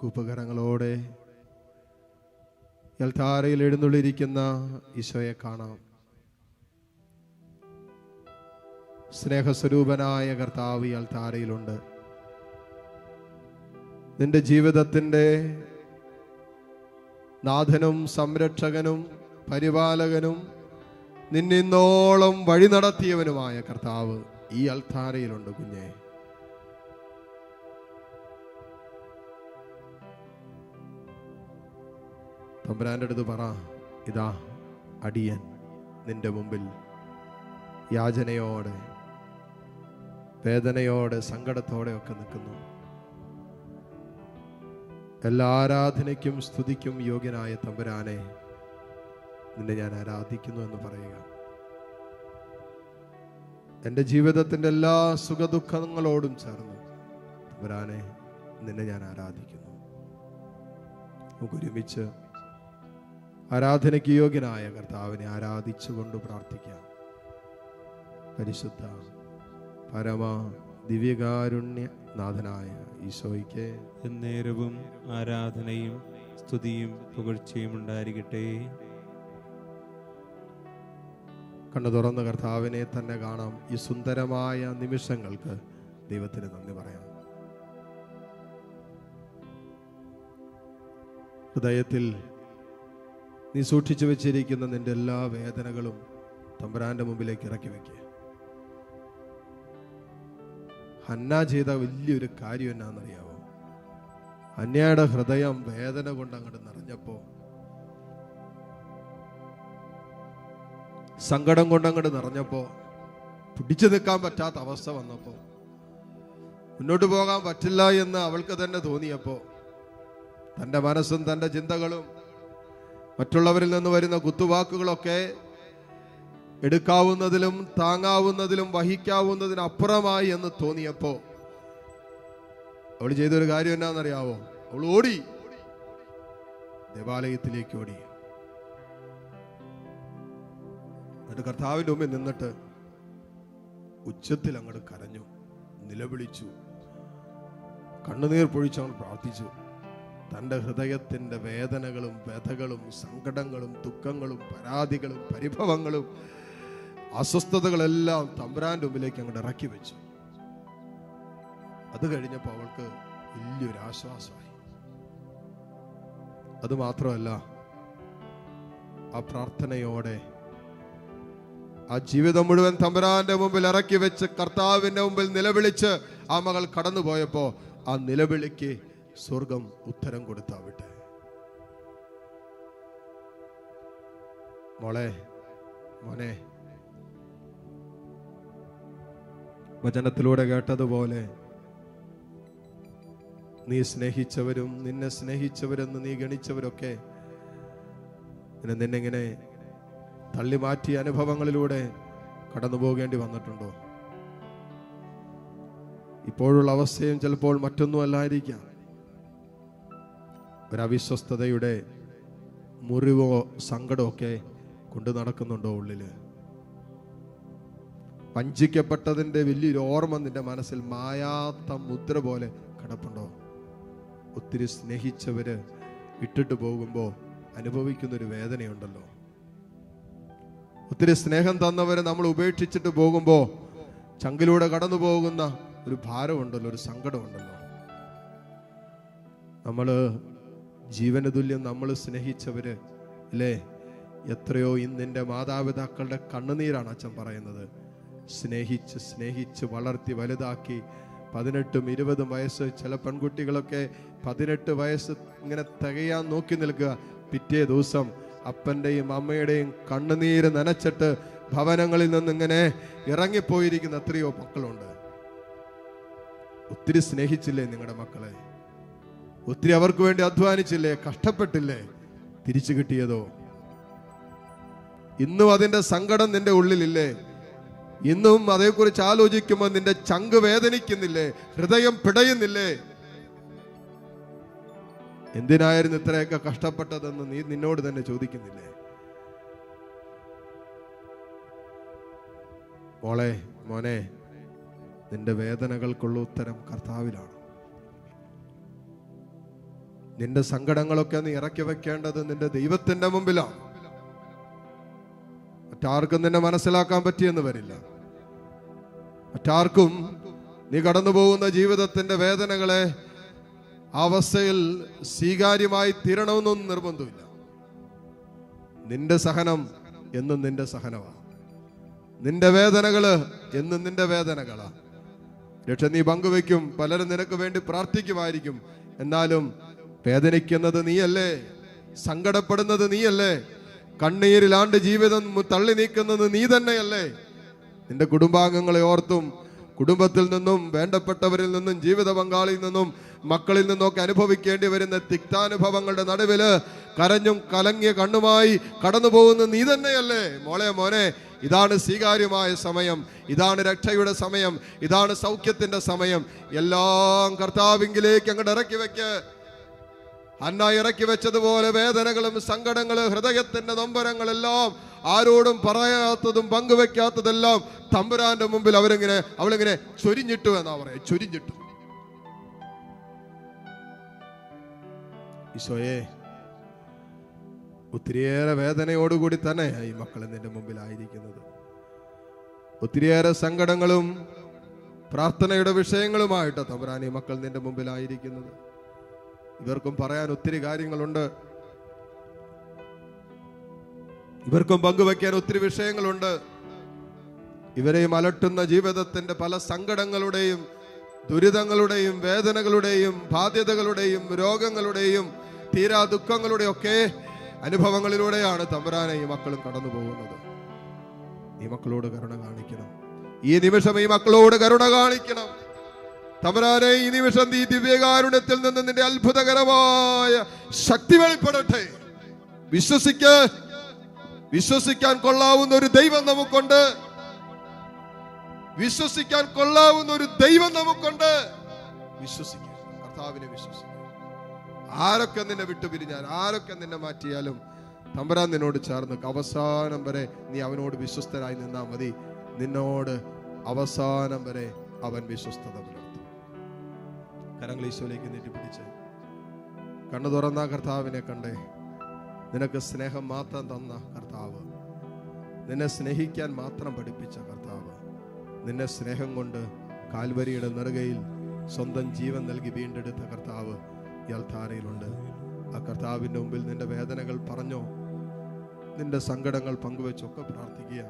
കൂപ്പകരങ്ങളോടെ എൽത്താരയിൽ എഴുന്നള്ളിരിക്കുന്ന ഈശോയെ കാണാം. സ്നേഹസ്വരൂപനായ കർത്താവ് ഈ അൽത്താരയിലുണ്ട് നിന്റെ ജീവിതത്തിന്റെ നാഥനും സംരക്ഷകനും പരിപാലകനും നിന്നിന്നോളം വഴി നടത്തിയവനുമായ കർത്താവ് ഈ അൽത്താരയിലുണ്ട് കുഞ്ഞെ. തമ്പുരാന്റെ അടുത്ത് പറ. ഇതാ അടിയൻ നിന്റെ മുമ്പിൽ യാചനയോടെ വേദനയോടെ സങ്കടത്തോടെ ഒക്കെ നിൽക്കുന്നു. എല്ലാ ആരാധനയ്ക്കും സ്തുതിക്കും യോഗ്യനായ തമ്പുരാനെ നിന്നെ ഞാൻ ആരാധിക്കുന്നു എന്ന് പറയുക. എന്റെ ജീവിതത്തിന്റെ എല്ലാ സുഖദുഃഖങ്ങളോടും ചേർന്ന് തമ്പുരാനെ നിന്നെ ഞാൻ ആരാധിക്കുന്നു. നമുക്ക് ഒരുമിച്ച് ആരാധനയ്ക്ക് യോഗ്യനായ കർത്താവിനെ ആരാധിച്ചുകൊണ്ട് പ്രാർത്ഥിക്കാം. പരിശുദ്ധ പരമ ദിവ്യകാരുണ്യ നാഥനായ ഈശോയ്ക്ക് എന്നേരവും ആരാധനയും സ്തുതിയും പുകഴ്ചയും ഉണ്ടായിരിക്കട്ടെ. കണ്ണു തുറന്ന കർത്താവിനെ തന്നെ കാണാം. ഈ സുന്ദരമായ നിമിഷങ്ങൾക്ക് ദൈവത്തിന് നന്ദി പറയാം. ഹൃദയത്തിൽ നീ സൂക്ഷിച്ചു വെച്ചിരിക്കുന്ന നിന്റെ എല്ലാ വേദനകളും തമ്പുരാന്റെ മുമ്പിലേക്ക് ഇറക്കി വെക്കുക ഹന്ന ചെയ്ത വലിയൊരു കാര്യം എന്നാണെന്നറിയാവോ? ഹന്നയുടെ ഹൃദയം വേദന കൊണ്ട് അങ്ങോട്ട് നിറഞ്ഞപ്പോ സങ്കടം കൊണ്ട് അങ്ങോട്ട് നിറഞ്ഞപ്പോ പിടിച്ചു നിൽക്കാൻ പറ്റാത്ത അവസ്ഥ വന്നപ്പോ മുന്നോട്ട് പോകാൻ പറ്റില്ല എന്ന് അവൾക്ക് തന്നെ തോന്നിയപ്പോ തന്റെ മനസ്സും തന്റെ ചിന്തകളും മറ്റുള്ളവരിൽ നിന്ന് വരുന്ന കുത്തുവാക്കുകളൊക്കെ എടുക്കാവുന്നതിലും താങ്ങാവുന്നതിലും വഹിക്കാവുന്നതിനപ്പുറമായി എന്ന് തോന്നിയപ്പോ അവൾ ചെയ്തൊരു കാര്യം എന്നാണെന്നറിയാവോ അവൾ ഓടി. ദേവാലയത്തിലേക്ക് ഓടി. എന്നിട്ട് കർത്താവിന്റെ മുമ്പിൽ നിന്നിട്ട് ഉച്ചത്തിൽ അങ്ങോട്ട് കരഞ്ഞു നിലവിളിച്ചു. കണ്ണുനീർ പൊഴിച്ച് അവൾ പ്രാർത്ഥിച്ചു. തന്റെ ഹൃദയത്തിന്റെ വേദനകളും വ്യഥകളും സങ്കടങ്ങളും ദുഃഖങ്ങളും പരാതികളും പരിഭവങ്ങളും അസ്വസ്ഥതകളെല്ലാം തമ്പുരാന്റെ മുമ്പിലേക്ക് അങ്ങോട്ട് ഇറക്കി വെച്ചു. അത് കഴിഞ്ഞപ്പോൾ അവൾക്ക് വലിയൊരു ആശ്വാസമായി അത് മാത്രമല്ല ആ പ്രാർത്ഥനയോടെ ആ ജീവിതം മുഴുവൻ തമ്പുരാന്റെ മുമ്പിൽ ഇറക്കി വെച്ച് കർത്താവിന്റെ മുമ്പിൽ നിലവിളിച്ച് ആ മകൾ കടന്നുപോയപ്പോൾ ആ നിലവിളിക്ക് സ്വർഗം ഉത്തരം കൊടുത്താവട്ടെ. മോളെ മോനെ വചനത്തിലൂടെ കേട്ടതുപോലെ നീ സ്നേഹിച്ചവരും നിന്നെ സ്നേഹിച്ചവരെന്ന് നീ ഗണിച്ചവരൊക്കെ നിന്നെങ്ങനെ തള്ളി മാറ്റിയ അനുഭവങ്ങളിലൂടെ കടന്നു പോകേണ്ടി വന്നിട്ടുണ്ടോ? ഇപ്പോഴുള്ള അവസ്ഥയും ചിലപ്പോൾ മറ്റൊന്നും അല്ലായിരിക്കാം ഒരവിശ്വസ്തതയുടെ മുറിവോ സങ്കടമൊക്കെ കൊണ്ടു നടക്കുന്നുണ്ടോ ഉള്ളിൽ? വഞ്ചിക്കപ്പെട്ടതിന്റെ വലിയൊരു ഓർമ്മ നിന്റെ മനസ്സിൽ മായാത്ത മുദ്ര പോലെ കിടപ്പുണ്ടോ? ഒത്തിരി സ്നേഹിച്ചവര് ഇട്ടിട്ട് പോകുമ്പോൾ അനുഭവിക്കുന്നൊരു വേദനയുണ്ടല്ലോ. ഒത്തിരി സ്നേഹം തന്നവരെ നമ്മൾ ഉപേക്ഷിച്ചിട്ട് പോകുമ്പോൾ ചങ്കിലൂടെ കടന്നു പോകുന്ന ഒരു ഭാരമുണ്ടല്ലോ ഒരു സങ്കടമുണ്ടല്ലോ. നമ്മൾ ജീവന തുല്യം നമ്മൾ സ്നേഹിച്ചവര് അല്ലേ? എത്രയോ ഇന്നിന്റെ മാതാപിതാക്കളുടെ കണ്ണുനീരാണ് അച്ഛൻ പറയുന്നത്. സ്നേഹിച്ച് സ്നേഹിച്ച് വളർത്തി വലുതാക്കി പതിനെട്ടും ഇരുപതും വയസ്സ് ചില പെൺകുട്ടികളൊക്കെ പതിനെട്ട് വയസ്സ് ഇങ്ങനെ തികയാൻ നോക്കി നിൽക്കുക. പിറ്റേ ദിവസം അപ്പന്റെയും അമ്മയുടെയും കണ്ണുനീര് നനച്ചിട്ട് ഭവനങ്ങളിൽ നിന്ന് ഇങ്ങനെ ഇറങ്ങിപ്പോയിരിക്കുന്ന എത്രയോ മക്കളുണ്ട്. ഒത്തിരി സ്നേഹിച്ചില്ലേ നിങ്ങളുടെ മക്കളെ? ഒത്തിരി അവർക്ക് വേണ്ടി അധ്വാനിച്ചില്ലേ കഷ്ടപ്പെട്ടില്ലേ തിരിച്ചു കിട്ടിയതോ? ഇന്നും അതിന്റെ സങ്കടം നിന്റെ ഉള്ളിലില്ലേ? ഇന്നും അതേക്കുറിച്ച് ആലോചിക്കുമ്പോൾ നിന്റെ ചങ്ക് വേദനിക്കുന്നില്ലേ? ഹൃദയം പിടയുന്നില്ലേ? എന്തിനായിരുന്നു ഇത്രയൊക്കെ കഷ്ടപ്പെട്ടതെന്ന് നീ നിന്നോട് തന്നെ ചോദിക്കുന്നില്ലേ? മോളെ മോനെ നിന്റെ വേദനകൾക്കുള്ള ഉത്തരം കർത്താവിലാണ്. നിന്റെ സങ്കടങ്ങളൊക്കെ നീ ഇറക്കി വെക്കേണ്ടത് നിന്റെ ദൈവത്തിന്റെ മുമ്പിലാണ് മറ്റാർക്കും നിന്നെ മനസ്സിലാക്കാൻ പറ്റിയെന്ന് വരില്ല. മറ്റാർക്കും നീ കടന്നു പോകുന്ന ജീവിതത്തിന്റെ വേദനകളെ അവസ്ഥയിൽ സ്വീകാര്യമായി തീരണമെന്നൊന്നും നിർബന്ധമില്ല. നിന്റെ സഹനം എന്നും നിന്റെ സഹനമാണ് നിന്റെ വേദനകൾ എന്നും നിന്റെ വേദനകളാ. രക്ഷ നീ പങ്കുവെക്കും പലരും നിനക്ക് വേണ്ടി പ്രാർത്ഥിക്കുമായിരിക്കും. എന്നാലും വേദനിക്കുന്നത് നീയല്ലേ? സങ്കടപ്പെടുന്നത് നീയല്ലേ? കണ്ണീരിലാണ്ട് ജീവിതം തള്ളി നീക്കുന്നത് നീ തന്നെയല്ലേ? നിന്റെ കുടുംബാംഗങ്ങളെ ഓർത്തും കുടുംബത്തിൽ നിന്നും വേണ്ടപ്പെട്ടവരിൽ നിന്നും ജീവിത പങ്കാളിയിൽ നിന്നും മക്കളിൽ നിന്നൊക്കെ അനുഭവിക്കേണ്ടി വരുന്ന തിക്താനുഭവങ്ങളുടെ നടുവിൽ കരഞ്ഞും കലങ്ങിയ കണ്ണുമായി കടന്നു പോകുന്ന നീ തന്നെയല്ലേ? മോളെ മോനെ ഇതാണ് സ്വീകാര്യമായ സമയം. ഇതാണ് രക്ഷയുടെ സമയം. ഇതാണ് സൗഖ്യത്തിന്റെ സമയം. എല്ലാം കർത്താവിങ്കിലേക്ക് അങ്ങോട്ട് ഇറക്കി വെക്ക്. അന്ന ഇറക്കി വെച്ചതുപോലെ വേദനകളും സങ്കടങ്ങളും ഹൃദയത്തിന്റെ നൊമ്പരങ്ങളെല്ലാം ആരോടും പറയാത്തതും പങ്കുവെക്കാത്തതെല്ലാം തമ്പുരാന്റെ മുമ്പിൽ അവരിങ്ങനെ അവളിങ്ങനെ ചൊരിഞ്ഞിട്ടു എന്നാ പറയാ ചൊരിഞ്ഞിട്ടു. ഈശോയെ ഒത്തിരിയേറെ വേദനയോടുകൂടി തന്നെ ഈ മക്കൾ നിന്റെ മുമ്പിലായിരിക്കുന്നത്. ഒത്തിരിയേറെ സങ്കടങ്ങളും പ്രാർത്ഥനയുടെ വിഷയങ്ങളുമായിട്ട് തമ്പുരാൻ ഈ മക്കൾ നിന്റെ മുമ്പിലായിരിക്കുന്നത്. ഇവർക്കും പറയാൻ ഒത്തിരി കാര്യങ്ങളുണ്ട്. ഇവർക്കും പങ്കുവെക്കാൻ ഒത്തിരി വിഷയങ്ങളുണ്ട്. ഇവരെയും അലട്ടുന്ന ജീവിതത്തിന്റെ പല സങ്കടങ്ങളുടെയും ദുരിതങ്ങളുടെയും വേദനകളുടെയും ബാധ്യതകളുടെയും രോഗങ്ങളുടെയും തീരാ ദുഃഖങ്ങളുടെയും ഒക്കെ അനുഭവങ്ങളിലൂടെയാണ് തമ്പുരാനെ ഈ മക്കളും കടന്നു പോകുന്നത്. ഈ മക്കളോട് കരുണ കാണിക്കണം. ഈ നിമിഷം ഈ മക്കളോട് കരുണ കാണിക്കണം. തമരാനെ ഈ നിമിഷം നീ ദിവ്യകാരുണ്യത്തിൽ നിന്ന് നിന്റെ അത്ഭുതകരമായ ശക്തി വെളിപ്പെടട്ടെ. വിശ്വസിക്ക് വിശ്വസിക്കാൻ കൊള്ളാവുന്ന ഒരു ദൈവം നമുക്കുണ്ട്. വിശ്വസിക്കാൻ കൊള്ളാവുന്ന ഒരു ദൈവം നമുക്കുണ്ട്. വിശ്വസിക്കുക കർത്താവിനെ വിശ്വസിക്കുക ആരൊക്കെ നിന്നെ വിട്ടുപിരിഞ്ഞാൽ ആരൊക്കെ നിന്നെ മാറ്റിയാലും തമ്പരാൻ നിന്നോട് ചേർന്ന് അവസാനം വരെ നീ അവനോട് വിശ്വസ്തനായി നിന്നാൽ മതി. നിന്നോട് അവസാനം വരെ അവൻ വിശ്വസ്തത കരങ്ങൾ ഈശോയിലേക്ക് നീട്ടിപ്പിടിച്ച്. കണ്ണു തുറന്ന കർത്താവിനെ കണ്ടേ. നിനക്ക് സ്നേഹം മാത്രം തന്ന കർത്താവ്. നിന്നെ സ്നേഹിക്കാൻ മാത്രം പഠിപ്പിച്ച കർത്താവ്. നിന്നെ സ്നേഹം കൊണ്ട് കാൽവരിയുടെ നെറുകയിൽ സ്വന്തം ജീവൻ നൽകി വീണ്ടെടുത്ത കർത്താവ് ഇയാൾ ധാരയിലുണ്ട് ആ കർത്താവിന്റെ മുമ്പിൽ നിന്റെ വേദനകൾ പറഞ്ഞോ? നിന്റെ സങ്കടങ്ങൾ പങ്കുവെച്ചൊക്കെ പ്രാർത്ഥിക്കുക.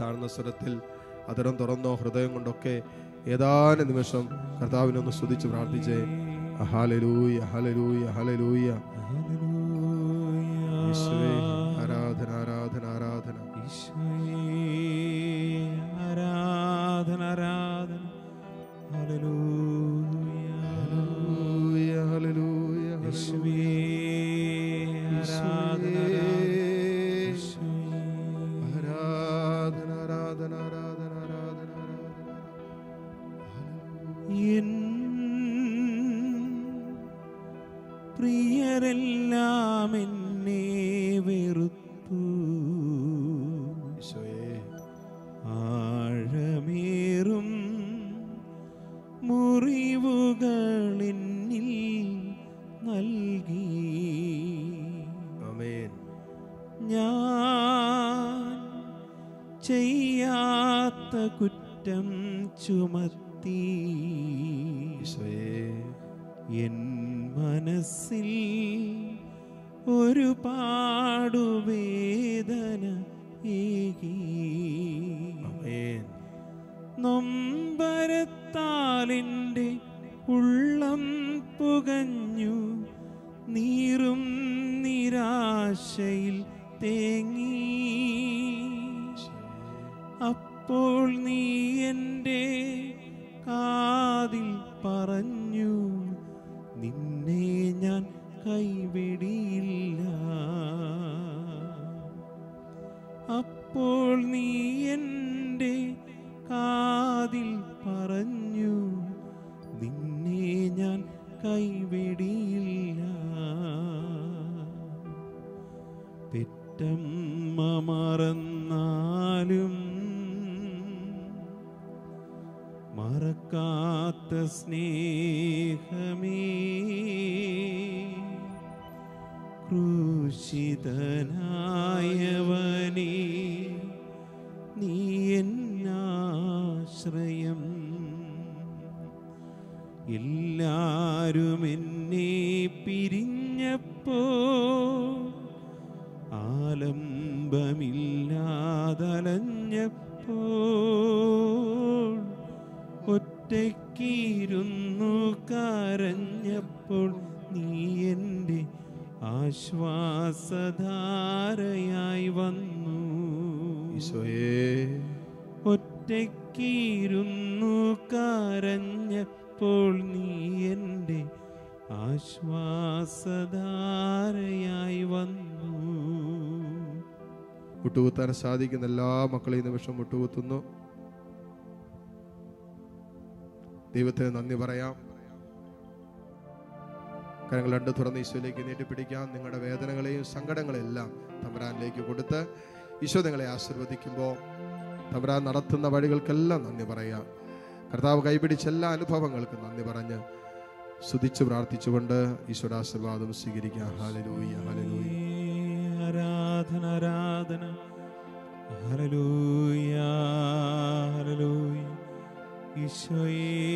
താഴ്ന്ന സ്വരത്തിൽ അതരം തുറന്നോ ഹൃദയം കൊണ്ടൊക്കെ ഏതാനും നിമിഷം കർത്താവിനെ ഒന്ന് സ്തുതിച്ച് പ്രാർത്ഥിച്ചേ. ഹലലൂയ ഹലലൂയ ഹലലൂയ ആരാധന ആരാധന പ്രിയരെല്ലാം എന്നെ വെറുത്തു. ആഴമേറും മുറിവുകളിൽ നൽകി. ഞാൻ ചെയ്യാത്ത കുറ്റം ചുമത്തി. എൻ മനസ്സിൽ ഒരു പാടുവേദന ഏകി. നൊമ്പരത്താലിന്റെ ഉള്ളം പുകഞ്ഞു നീറും നിരാശയിൽ തേങ്ങി. അപ്പോൾ നീ എന്റെ കാതിൽ പറഞ്ഞു നീ എന്റെ കാതിൽ പറഞ്ഞു. നിന്നെ ഞാൻ കൈവിടിയില്ല. തെറ്റമ്മ മറന്നാലും മറക്കാത്ത സ്നേഹമേ. ക്രൂശിതനായവനേ. എന്നാശ്രയം എല്ലാരും എന്നെ പിരിഞ്ഞപ്പോ ആലംബമില്ലാതലഞ്ഞപ്പോ ഒറ്റയ്ക്കിരുന്നു കരഞ്ഞപ്പോൾ നീ എന്റെ ആശ്വാസധാരയായി വന്നു. ഈശോയേ. ഒറ്റയ്ക്കിരുന്നു കരഞ്ഞപ്പോൾ നീ എന്റെ ആശ്വാസധാരയായി വന്നു. മുട്ടുകുത്താൻ സാധിക്കുന്ന എല്ലാ മക്കളെയും നിമിഷം മുട്ടുകുത്തുന്നു. ദൈവത്തിന് നന്ദി പറയാം. കരങ്ങൾ രണ്ട് തുറന്ന് ഈശോയിലേക്ക് നീട്ടിപ്പിടിക്കാം. നിങ്ങളുടെ വേദനകളെയും സങ്കടങ്ങളെല്ലാം തമ്പരാനിലേക്ക് കൊടുത്ത് ഈശോ നിങ്ങളെ ആശീർവദിക്കുമ്പോൾ തമ്പരാൻ നടത്തുന്ന വഴികൾക്കെല്ലാം നന്ദി പറയാം കർത്താവ് കൈപിടിച്ച എല്ലാ അനുഭവങ്ങൾക്കും നന്ദി പറഞ്ഞ് സ്തുതിച്ച് പ്രാർത്ഥിച്ചുകൊണ്ട് ഈശ്വരാശീർവാദം ആശീർവാദം സ്വീകരിക്കാം ഹാലലൂയ ആരാധന ആരാധന. ഈശോയേ